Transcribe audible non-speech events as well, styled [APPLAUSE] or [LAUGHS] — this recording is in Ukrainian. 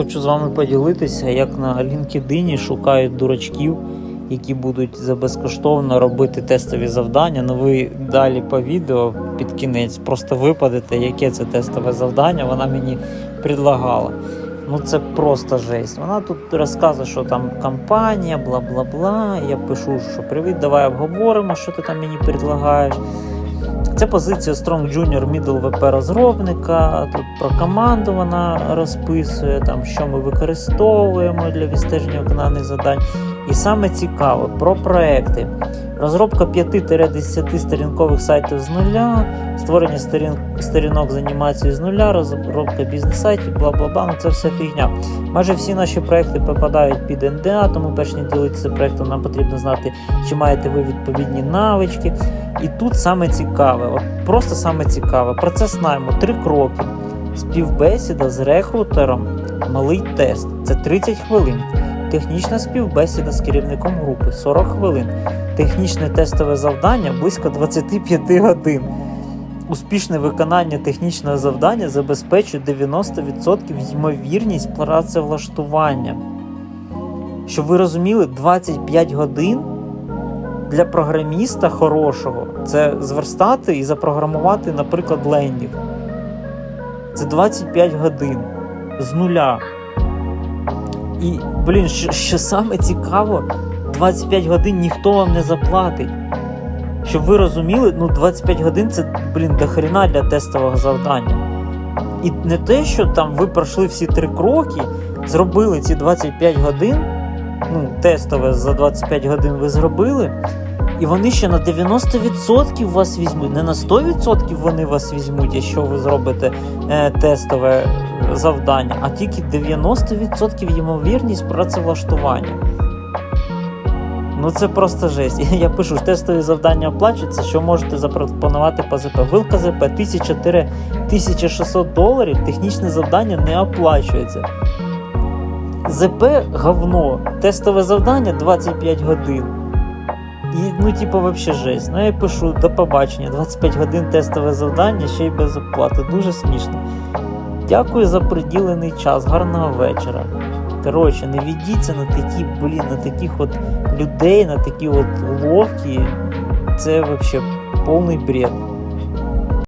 хочу з вами поділитися, як на LinkedIn шукають дурачків, які будуть за безкоштовно робити тестові завдання. Ну ви далі по відео під кінець просто випадете, яке це тестове завдання. Вона мені предлагала. Ну це просто жесть. Вона тут розказує, що там компанія, бла бла бла. Я пишу, що привіт, давай обговоримо, що ти там мені предлагаєш. Це позиція Strong Junior Middle VP розробника. Тут про команду вона розписує, там, що ми використовуємо для відстеження виконаних завдань. І саме цікаве про проекти. Розробка 5-10 сторінкових сайтів з нуля, створення сторін, сторінок з анімацією з нуля, розробка бізнес-сайтів, бла бла бла. Ну це все фігня. Майже всі наші проекти попадають під НДА, тому перш ніж ділитися проектом, нам потрібно знати, чи маєте ви відповідні навички. І тут саме цікаве, от просто саме цікаве. Процес найму три кроки. Співбесіда з рекрутером, малий тест це 30 хвилин. Технічна співбесіда з керівником групи 40 хвилин. Технічне тестове завдання близько 25 годин. Успішне виконання технічного завдання забезпечує 90% ймовірність працевлаштування. Щоб ви розуміли, 25 годин для програміста хорошого це зверстати і запрограмувати, наприклад, лендінг. Це 25 годин з нуля. І, блін, що, що саме цікаво, 25 годин ніхто вам не заплатить. Щоб ви розуміли, ну 25 годин це, блін, дохріна для тестового завдання. І не те, що там ви пройшли всі три кроки, зробили ці 25 годин, ну, тестове за 25 годин ви зробили, і вони ще на 90% вас візьмуть. Не на 100% вони вас візьмуть, якщо ви зробите е, тестове завдання, а тільки 90% ймовірність працевлаштування. Ну це просто жесть. [LAUGHS] Я пишу, тестові завдання оплачуються, що можете запропонувати по ЗП. Вилка ЗП 1000-1600 доларів, технічне завдання не оплачується. ЗП говно, тестове завдання 25 годин. І, ну, типу, вообще жесть. Ну, я пишу до побачення, 25 годин тестове завдання, ще й без оплати. Дуже смішно. Дякую за приділений час. Гарного вечора. Коротше, не ведіться на такі, блін, на таких от людей, на такі от уловки. Це взагалі повний бред.